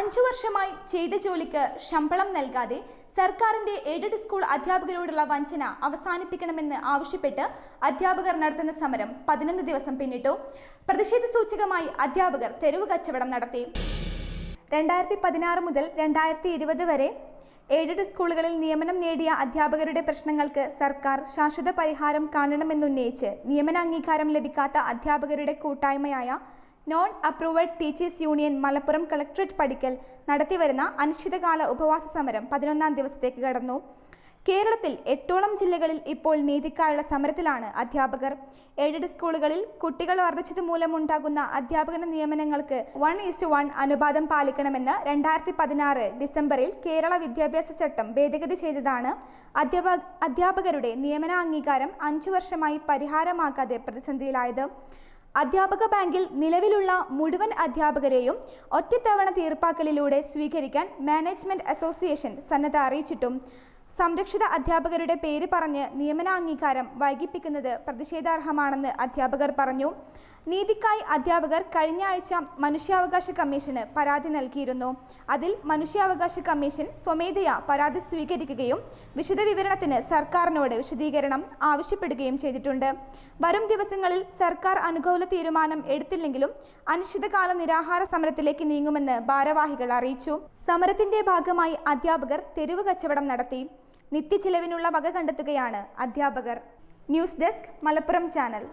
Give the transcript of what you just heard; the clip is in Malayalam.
വർഷമായി ചെയ്ത ജോലിക്ക് ശമ്പളം നൽകാതെ സർക്കാരിന്റെ എയ്ഡഡ് സ്കൂൾ അധ്യാപകരോടുള്ള വഞ്ചന അവസാനിപ്പിക്കണമെന്ന് ആവശ്യപ്പെട്ട് അധ്യാപകർ നടത്തുന്ന സമരം പതിനൊന്ന് ദിവസം പിന്നിട്ടു. പ്രതിഷേധ സൂചകമായി അധ്യാപകർ തെരുവ് കച്ചവടം നടത്തി. രണ്ടായിരത്തി പതിനാറ് മുതൽ രണ്ടായിരത്തി ഇരുപത് വരെ എയ്ഡഡ് സ്കൂളുകളിൽ നിയമനം നേടിയ അധ്യാപകരുടെ പ്രശ്നങ്ങൾക്ക് സർക്കാർ ശാശ്വത പരിഹാരം കാണണമെന്നുന്നയിച്ച് നിയമന അംഗീകാരം ലഭിക്കാത്ത അധ്യാപകരുടെ കൂട്ടായ്മയായ non approved teachers union Malappuram collectorate പഠിക്കൽ നടത്തിവരുന്ന അനിശ്ചിതകാല ഉപവാസ സമരം പതിനൊന്നാം ദിവസത്തേക്ക് കടന്നു. കേരളത്തിൽ എട്ടോളം ജില്ലകളിൽ ഇപ്പോൾ നീതിക്കായുള്ള സമരത്തിലാണ് അധ്യാപകർ. എയ്ഡഡ് സ്കൂളുകളിൽ കുട്ടികൾ വർദ്ധിച്ചത് മൂലമുണ്ടാകുന്ന അധ്യാപകന നിയമനങ്ങൾക്ക് വൺ ഈസ്റ്റ് വൺ അനുപാതം പാലിക്കണമെന്ന് രണ്ടായിരത്തി പതിനാറ് ഡിസംബറിൽ കേരള വിദ്യാഭ്യാസ ചട്ടം ഭേദഗതി ചെയ്തതാണ്. അധ്യാപക അധ്യാപകരുടെ നിയമന അംഗീകാരം അഞ്ചു വർഷമായി പരിഹാരമാക്കാതെ പ്രതിസന്ധിയിലായത്. അധ്യാപക ബാങ്കിൽ നിലവിലുള്ള മുഴുവൻ അധ്യാപകരെയും ഒറ്റത്തവണ തീർപ്പാക്കലിലൂടെ സ്വീകരിക്കാൻ മാനേജ്മെന്റ് അസോസിയേഷൻ സന്നദ്ധ അറിയിച്ചിട്ടും സംരക്ഷിത അധ്യാപകരുടെ പേര് പറഞ്ഞ് നിയമനാംഗീകാരം വൈകിപ്പിക്കുന്നത് പ്രതിഷേധാർഹമാണെന്ന് അധ്യാപകർ പറഞ്ഞു. നീതിക്കായി അധ്യാപകർ കഴിഞ്ഞ ആഴ്ച മനുഷ്യാവകാശ കമ്മീഷന് പരാതി നൽകിയിരുന്നു. അതിൽ മനുഷ്യാവകാശ കമ്മീഷൻ സ്വമേധയാ പരാതി സ്വീകരിക്കുകയും വിശദവിവരണത്തിന് സർക്കാരിനോട് വിശദീകരണം ആവശ്യപ്പെടുകയും ചെയ്തിട്ടുണ്ട്. വരും ദിവസങ്ങളിൽ സർക്കാർ അനുകൂല തീരുമാനം എടുത്തില്ലെങ്കിലും അനിശ്ചിതകാല നിരാഹാര സമരത്തിലേക്ക് നീങ്ങുമെന്ന് ഭാരവാഹികൾ അറിയിച്ചു. സമരത്തിന്റെ ഭാഗമായി അധ്യാപകർ തെരുവ് കച്ചവടം നടത്തി. നിത്യചിലവിനുള്ള വക കണ്ടെത്തുകയാണ് അധ്യാപകർ. News desk Malappuram channel.